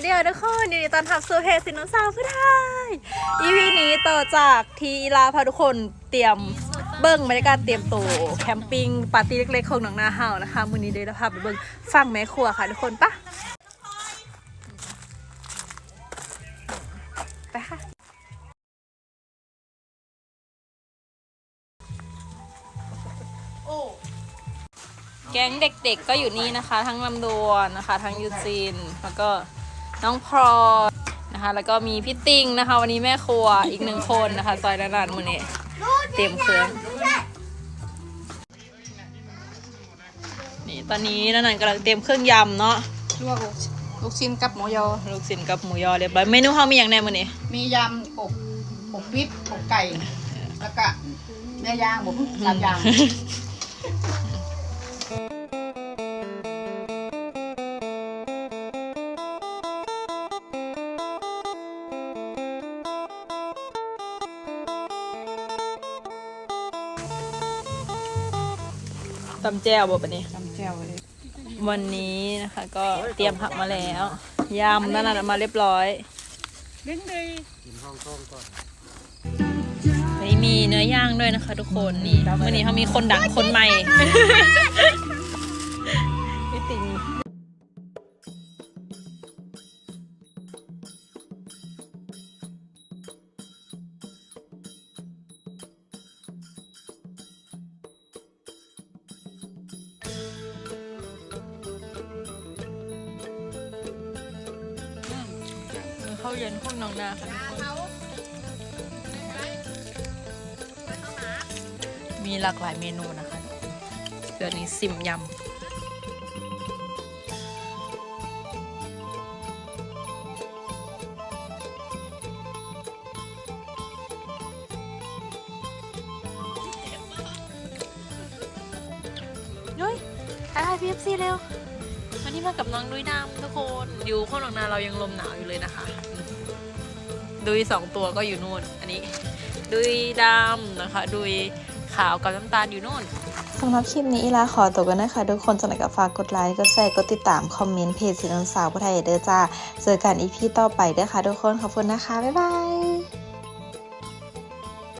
วัสดีค่ะทุกคนยินดีต้อนรับสู่เพจสินนสาวผู้ไทย EP นี้ต่อจากทีลาพาทุกคนเตรียมเบิ้งบรรยากาศเตรียมตัวแคมปิ้งปาร์ตี้เล็กๆของหนองนาเฮานะคะมื้อนี้เดี๋ยวเราพาไปเบิ้งฝั่งแม่ครัวค่ะทุกคนปะไปค่ะแก๊งเด็กๆก็อยู่นี่นะคะ ทั้งลำดวนนะคะ ทั้งยูจีนแล้วก็ น้องพลอยนะคะ แล้วก็มีพี่ติงนะคะ วันนี้แม่ครัวอีกหนึ่งคนนะคะซอยนันนันมือนี้เตรียมเครื่องนี่ตอนนี้นันนันกำลังเตรียมเครื่องยำเนาะลวกลูกชิ้นกับหมูยอ ลูกชิ้นกับหมูยอเรียบร้อยเมนูเขามีอย่างแน่มือนี้มียำอกอกวิบอกไก่ แล้วก็เนื้อย่างหมูสามอย่าง ตำแจ่วบ่ปะนี้จำเจียวเลยวันนี้นะคะก็เตรียมผักมาแล้วยำนั่นน่ะมาเรียบร้อยเล่นเลยไม่มีเนื้อย่างด้วยนะคะ ทุกคนนี่วันนี้เขามีคนดังคนใหม่พี่ติง ข้าเย็นพวกน้องนาค่ะทุกคนมีหลากหลายเมนูนะคะเดี๋ยวนี้ซิมยำนุ้ยทักทายพีเอฟซีเร็ว วันนี้มากับน้องดุยดำทุกคนอยู่ข้างหลังนาเรายังลมหนาวอยู่เลยนะคะ ดุยสองตัวก็อยู่นู่น อันนี้ ดุยดำนะคะ ดุยขาวกับน้ำตาลอยู่นู่นสำหรับคลิปนี้อีลาขอตัวกันนะคะ ทุกคนสำหรับกับฝากกดไลค์ กดแชร์ กดติดตาม คอมเมนต์เพจสีน้ำสาวผู้ไทยเด้อจ้า เจอกันอีพีต่อไปเด้อค่ะทุกคนขอบคุณนะคะ บ๊ายบาย